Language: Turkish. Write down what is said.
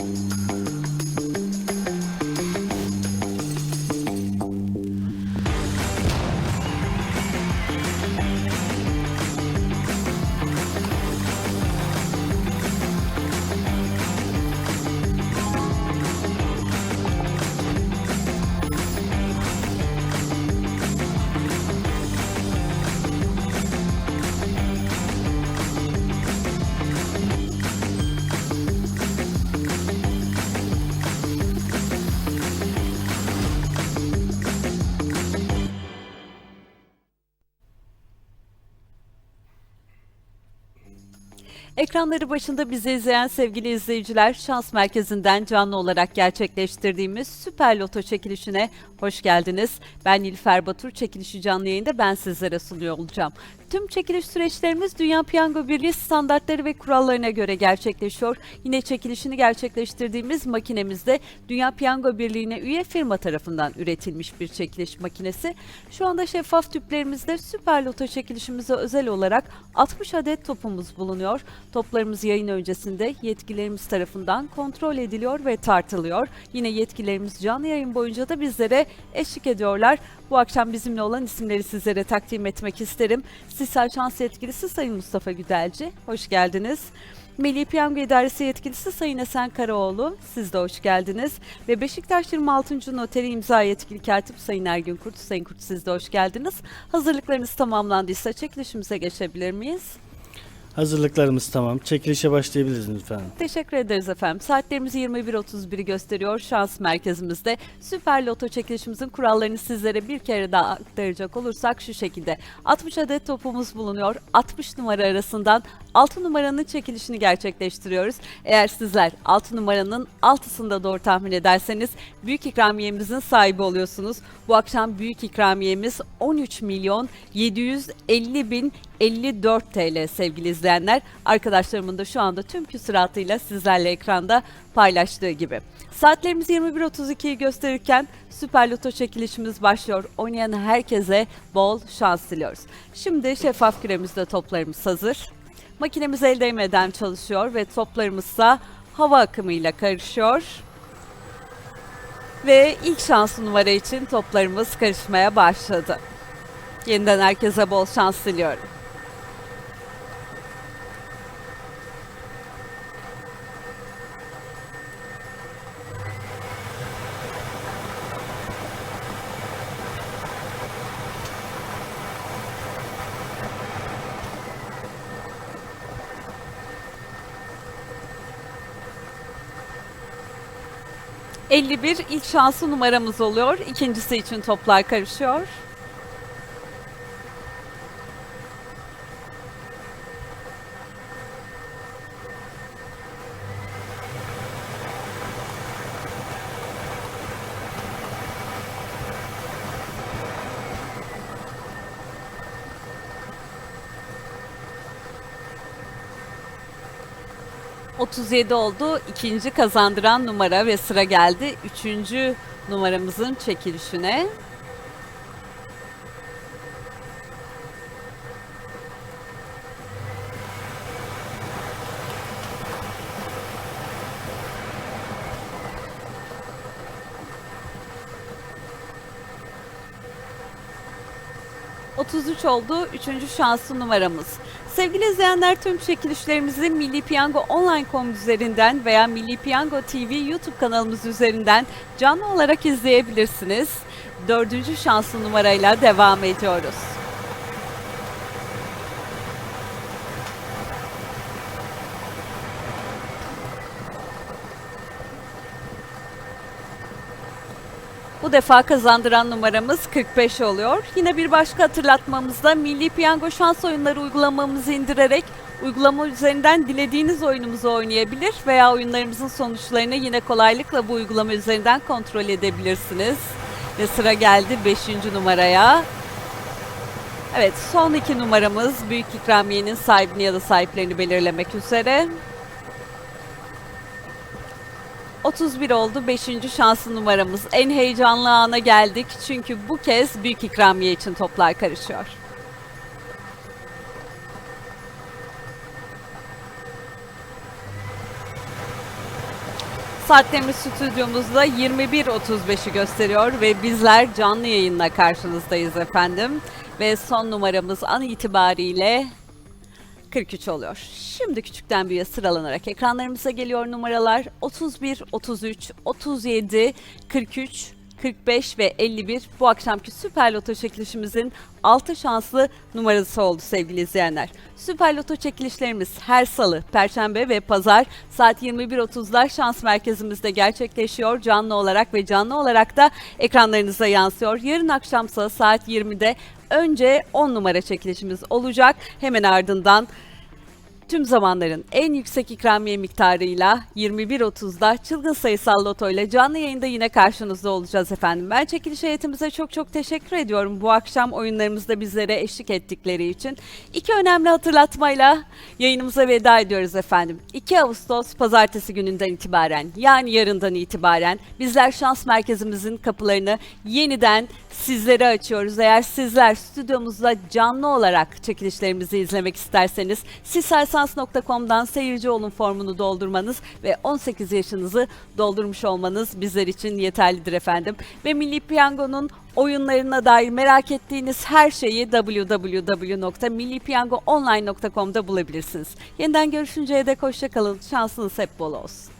you Ekranları başında bizi izleyen sevgili izleyiciler, Şans Merkezi'nden canlı olarak gerçekleştirdiğimiz Süper Loto çekilişine hoş geldiniz. Ben Nilüfer Batur, çekilişi canlı yayında ben sizlere sunuyor olacağım. Tüm çekiliş süreçlerimiz Dünya Piyango Birliği standartları ve kurallarına göre gerçekleşiyor. Yine çekilişini gerçekleştirdiğimiz makinemizde Dünya Piyango Birliği'ne üye firma tarafından üretilmiş bir çekiliş makinesi. Şu anda şeffaf tüplerimizde Süper Loto çekilişimize özel olarak 60 adet topumuz bulunuyor. Toplarımız yayın öncesinde yetkililerimiz tarafından kontrol ediliyor ve tartılıyor. Yine yetkililerimiz canlı yayın boyunca da bizlere eşlik ediyorlar. Bu akşam bizimle olan isimleri sizlere takdim etmek isterim. Sisal Şans Yetkilisi Sayın Mustafa Güdelci, hoş geldiniz. Milli Piyango İdaresi Yetkilisi Sayın Esen Karaoğlu, siz de hoş geldiniz. Ve Beşiktaş 26. Noteri İmza Yetkili Katip Sayın Ergün Kurt, Sayın Kurt siz de hoş geldiniz. Hazırlıklarınız tamamlandıysa çekilişimize geçebilir miyiz? Hazırlıklarımız tamam. Çekilişe başlayabiliriz lütfen. Teşekkür ederiz efendim. Saatlerimiz 21.31'i gösteriyor şans merkezimizde. Süper Loto çekilişimizin kurallarını sizlere bir kere daha aktaracak olursak şu şekilde. 60 adet topumuz bulunuyor. 60 numara arasından 6 numaranın çekilişini gerçekleştiriyoruz. Eğer sizler 6 numaranın 6'sını da doğru tahmin ederseniz büyük ikramiyemizin sahibi oluyorsunuz. Bu akşam büyük ikramiyemiz 13 milyon 750 bin 54 TL sevgili izleyenler. Arkadaşlarımın da şu anda tüm küsuratıyla sizlerle ekranda paylaştığı gibi. Saatlerimiz 21.32'yi gösterirken Süper Loto çekilişimiz başlıyor. Oynayan herkese bol şans diliyoruz. Şimdi şeffaf küremizde toplarımız hazır. Makinemiz el değmeden çalışıyor ve toplarımızsa hava akımıyla karışıyor. Ve ilk şanslı numara için toplarımız karışmaya başladı. Yeniden herkese bol şans diliyorum. ...51 ilk şanslı numaramız oluyor. İkincisi için toplar karışıyor. ...37 oldu. İkinci kazandıran numara ve sıra geldi. Üçüncü numaramızın çekilişine. ...33 oldu. Üçüncü şanslı numaramız. Sevgili izleyenler tüm çekilişlerimizi Milli Piyango Online.com üzerinden veya Milli Piyango TV YouTube kanalımız üzerinden canlı olarak izleyebilirsiniz. Dördüncü şanslı numarayla devam ediyoruz. Bu defa kazandıran numaramız 45 oluyor. Yine bir başka hatırlatmamızda Milli Piyango Şans Oyunları uygulamamızı indirerek uygulama üzerinden dilediğiniz oyunumuzu oynayabilir veya oyunlarımızın sonuçlarını yine kolaylıkla bu uygulama üzerinden kontrol edebilirsiniz. Ve sıra geldi 5. numaraya. Evet son iki numaramız büyük ikramiyenin sahibini ya da sahiplerini belirlemek üzere. 31 oldu 5. şanslı numaramız. En heyecanlı ana geldik çünkü bu kez büyük ikramiye için toplar karışıyor. Saatlerimiz stüdyomuzda 21.35'i gösteriyor ve bizler canlı yayınla karşınızdayız efendim. Ve son numaramız an itibariyle 43 oluyor. Şimdi küçükten büyüğe sıralanarak ekranlarımıza geliyor numaralar 31, 33, 37, 43, 45 ve 51 bu akşamki Süper Loto çekilişimizin 6 şanslı numarası oldu sevgili izleyenler. Süper Loto çekilişlerimiz her salı, perşembe ve pazar saat 21.30'da şans merkezimizde gerçekleşiyor canlı olarak ve canlı olarak da ekranlarınıza yansıyor. Yarın akşamsa saat 20'de önce 10 numara çekilişimiz olacak. Hemen ardından Tüm zamanların en yüksek ikramiye miktarıyla 21.30'da çılgın sayısal loto ile canlı yayında yine karşınızda olacağız efendim. Ben çekiliş heyetimize çok çok teşekkür ediyorum bu akşam oyunlarımızda bizlere eşlik ettikleri için. İki önemli hatırlatmayla yayınımıza veda ediyoruz efendim. 2 Ağustos pazartesi gününden itibaren yani yarından itibaren bizler şans merkezimizin kapılarını yeniden sizlere açıyoruz. Eğer sizler stüdyomuzda canlı olarak çekilişlerimizi izlemek isterseniz siselsans.com'dan seyirci olun formunu doldurmanız ve 18 yaşınızı doldurmuş olmanız bizler için yeterlidir efendim. Ve Milli Piyango'nun oyunlarına dair merak ettiğiniz her şeyi www.millipiyangoonline.com'da bulabilirsiniz. Yeniden görüşünceye dek hoşçakalın. Şansınız hep bol olsun.